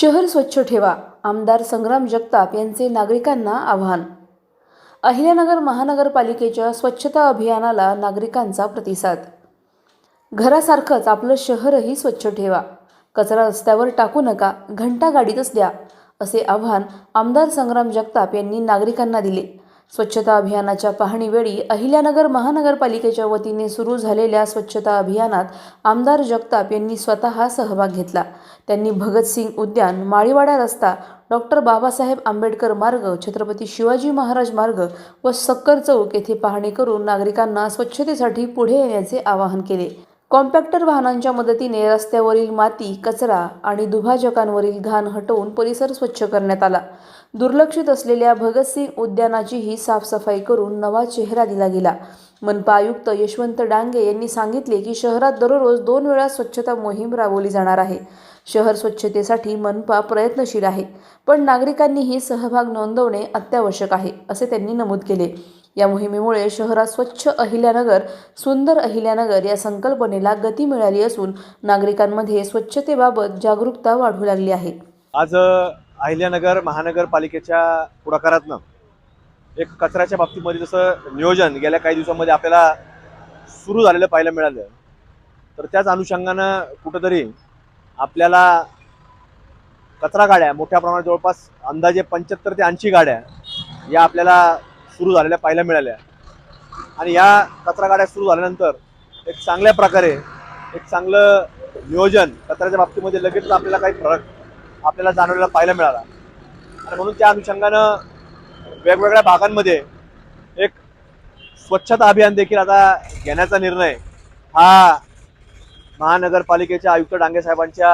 शहर स्वच्छ ठेवा आमदार संग्राम जगताप यांचे नागरिकांना आव्हान. अहिल्यानगर महानगरपालिकेच्या स्वच्छता अभियानाला नागरिकांचा प्रतिसाद. घरासारखंच आपलं शहरही स्वच्छ ठेवा. कचरा रस्त्यावर टाकू नका घंटा गाडीतच द्या असे आव्हान आमदार संग्राम जगताप यांनी नागरिकांना दिले. स्वच्छता अभियानाच्या पाहणीवेळी अहिल्यानगर महानगरपालिकेच्या वतीने सुरू झालेल्या स्वच्छता अभियानात आमदार जगताप यांनी स्वतः सहभाग घेतला. त्यांनी भगतसिंग उद्यान माळीवाडा रस्ता डॉक्टर बाबासाहेब आंबेडकर मार्ग छत्रपती शिवाजी महाराज मार्ग व सक्कर चौक येथे पाहणी करून नागरिकांना स्वच्छतेसाठी पुढे येण्याचे आवाहन केले. कॉम्पॅक्टर वाहनांच्या मदतीने रस्त्यावरील माती कचरा आणि दुभाजकांवरील घाण हटवून परिसर स्वच्छ करण्यात आला. दुर्लक्षित असलेल्या भगतसिंग उद्यानाचीही साफसफाई करून नवा चेहरा दिला गेला. मनपा आयुक्त यशवंत डांगे यांनी सांगितले की शहरात दररोज दोन वेळा स्वच्छता मोहीम राबवली जाणार आहे. शहर स्वच्छतेसाठी मनपा प्रयत्नशील आहे पण नागरिकांनीही सहभाग नोंदवणे अत्यावश्यक आहे असे त्यांनी नमूद केले. या मोहिमेमुळे शहरात स्वच्छ अहिल्यानगर सुंदर अहिल्यानगर या संकल्पनेला गती मिळाली असून नागरिकांमध्ये स्वच्छतेबाबत जागरूकता वाढू लागली आहे. आज अहिल्यानगर महानगरपालिकेच्या पुढाकारातनं एक कचऱ्याच्या बाबतीमध्ये जसं नियोजन गेल्या काही दिवसांमध्ये आपल्याला सुरू झालेलं पाहायला मिळालं तर त्याच अनुषंगानं कुठंतरी आपल्याला कचरा गाड्या मोठ्या प्रमाणात जवळपास अंदाजे पंच्याहत्तर ते ऐंशी गाड्या या आपल्याला सुरू झालेल्या पाहायला मिळाल्या. आणि या कचरा गाड्या सुरू झाल्यानंतर एक चांगल्या प्रकारे एक चांगलं नियोजन कचऱ्याच्या बाबतीमध्ये लगेच आपल्याला काही फरक आपल्याला जाणवलेला पाहायला मिळाला. आणि म्हणून त्या अनुषंगानं वेगवेगळ्या भागांमध्ये एक स्वच्छता अभियान देखील आता घेण्याचा निर्णय हा महानगरपालिकेच्या आयुक्त डांगे साहेबांच्या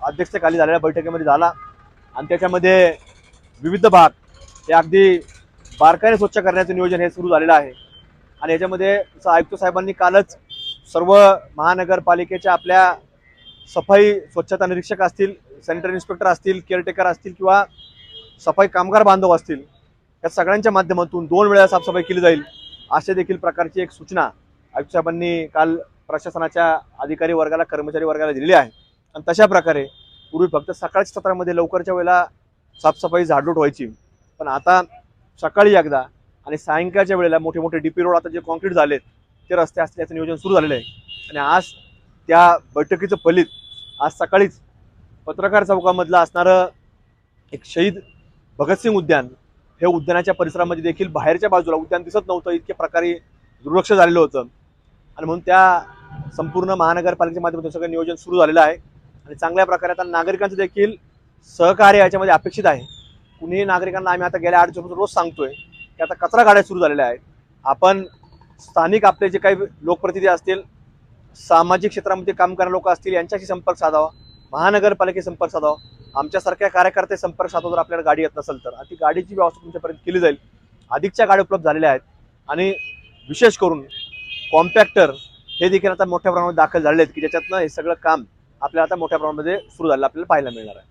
अध्यक्षतेखाली झालेल्या बैठकीमध्ये झाला. आणि त्याच्यामध्ये विविध भाग हे अगदी बारकाईने स्वच्छ करण्याचं नियोजन हे सुरू झालेलं आहे. आणि याच्यामध्ये आयुक्त साहेबांनी कालच सर्व महानगरपालिकेच्या आपल्या सफाई स्वच्छता निरीक्षक असतील सॅनिटरी इन्स्पेक्टर असतील केअरटेकर असतील किंवा सफाई कामगार बांधव असतील या सगळ्यांच्या माध्यमातून दोन वेळा साफसफाई केली जाईल अशा देखील प्रकारची एक सूचना आयुक्त साहेबांनी काल प्रशासनाच्या अधिकारी वर्गाला कर्मचारी वर्गाला दिलेली आहे. आणि तशा प्रकारे पूर्वी फक्त सकाळच्या सत्रामध्ये लवकरच्या वेळेला साफसफाई झाडलोट व्हायची. पण आता सकाळी एकदा आणि सायंकाळच्या वेळेला मोठे मोठे डीपी रोड आता जे कॉन्क्रीट झालेत ते रस्ते असतील याचं नियोजन सुरू झालेलं आहे. आणि आज त्या बैठकीचं फलित आज सकाळीच पत्रकार चौकामधलं असणारं एक शहीद भगतसिंग उद्यान हे उद्यानाच्या परिसरामध्ये देखील बाहेरच्या बाजूला उद्यान दिसत नव्हतं इतक्या प्रकारे दुर्लक्ष झालेलं होतं. आणि म्हणून त्या संपूर्ण महानगरपालिकेच्या माध्यमातून सगळं नियोजन सुरू झालेलं आहे. आणि चांगल्या प्रकारे आता नागरिकांचं देखील सहकार्य याच्यामध्ये अपेक्षित आहे. कुणीही नागरिकांना आम्ही आता गेल्या आठ दिवसापासून रोज सांगतोय की आता कचरा गाड्या सुरू झालेल्या आहेत. आपण स्थानिक आपले जे काही लोकप्रतिनिधी असतील सामाजिक क्षेत्रामध्ये काम करणारे लोक असतील यांच्याशी संपर्क साधावा. महानगरपालिकेशी संपर्क साधावा. आमच्यासारख्या कार्यकर्ते संपर्क साधून जर आपल्याला गाडी येत नसेल तर. ती गाडीची व्यवस्था तुमच्यापर्यंत केली जाईल. अधिकच्या गाड्या उपलब्ध झालेल्या आहेत. आणि विशेष करून कॉम्पॅक्टर हे देखील आता मोठ्या प्रमाणात दाखल झालेले आहेत की ज्याच्यातनं हे सगळं काम आपल्याला आता मोठ्या प्रमाणामध्ये सुरू झालेलं आपल्याला पाहायला मिळणार आहे.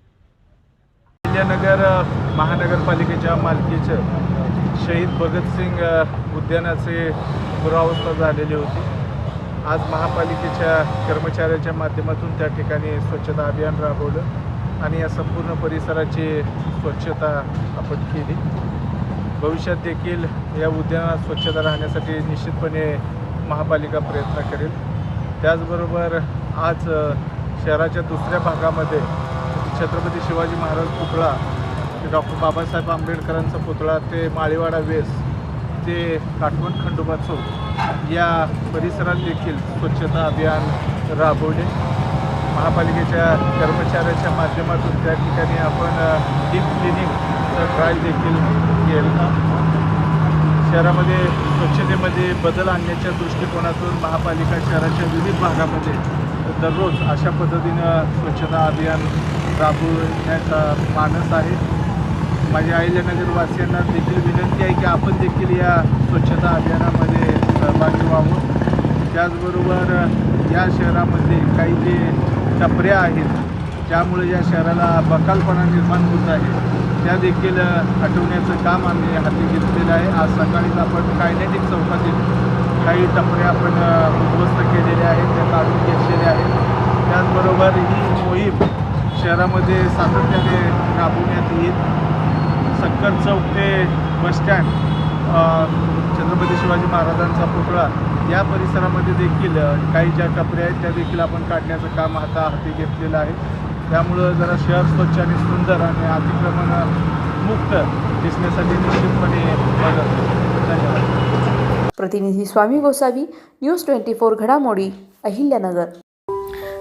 विद्यानगर महानगरपालिकेच्या मालकीचं शहीद भगतसिंग उद्यानाचे दुरावस्था झालेली होती. आज महापालिकेच्या कर्मचाऱ्याच्या माध्यमातून त्या ठिकाणी स्वच्छता अभियान राबवलं आणि या संपूर्ण परिसराची स्वच्छता आपण केली. भविष्यात देखील या उद्यानात स्वच्छता राहण्यासाठी निश्चितपणे महापालिका प्रयत्न करेल. त्याचबरोबर आज शहराच्या दुसऱ्या भागामध्ये छत्रपती शिवाजी महाराज पुतळा डॉक्टर बाबासाहेब आंबेडकरांचा पुतळा ते माळीवाडा वेस ते काठवण खंडोबा चौक या परिसरात देखील स्वच्छता अभियान राबवले. महापालिकेच्या कर्मचाऱ्याच्या माध्यमातून त्या ठिकाणी आपण डीप क्लिनिंगचा ट्रायल देखील केला. शहरामध्ये स्वच्छतेमध्ये बदल आणण्याच्या दृष्टिकोनातून महापालिका शहराच्या विविध भागामध्ये दररोज अशा पद्धतीनं स्वच्छता अभियान राबवण्याचा मानस आहे. माझ्या अहिल्यानगर नगरवासियांना देखील विनंती आहे की आपण देखील या स्वच्छता अभियानामध्ये सहभागी व्हावं. त्याचबरोबर या शहरामध्ये काही जे टपऱ्या आहेत ज्यामुळे या शहराला बकालपणा निर्माण होत आहे. त्या देखील हटवण्याचं काम आम्ही हाती घेतलेलं आहे. आज सकाळीच आपण कायनेटिक चौकातील काही टपऱ्या आपण उद्ध्वस्त केलेल्या आहेत त्या काढून घेतलेल्या आहेत. त्याचबरोबर ही मोहीम शहरामध्ये सातत्याने राबवण्यात येईल. सक्कर चौक ते बसस्टँड स्टँड छत्रपती शिवाजी महाराजांचा पुतळा या परिसरामध्ये देखील काही ज्या कपऱ्या आहेत त्या देखील आपण काढण्याचं काम आता हाती घेतलेलं आहे. त्यामुळं जरा शहर स्वच्छ आणि सुंदर आणि अतिक्रमण मुक्त दिसण्यासाठी निश्चितपणे मदत धन्यवाद. प्रतिनिधी Swami Gosavi news twenty four घडामोडी अहिल्यानगर.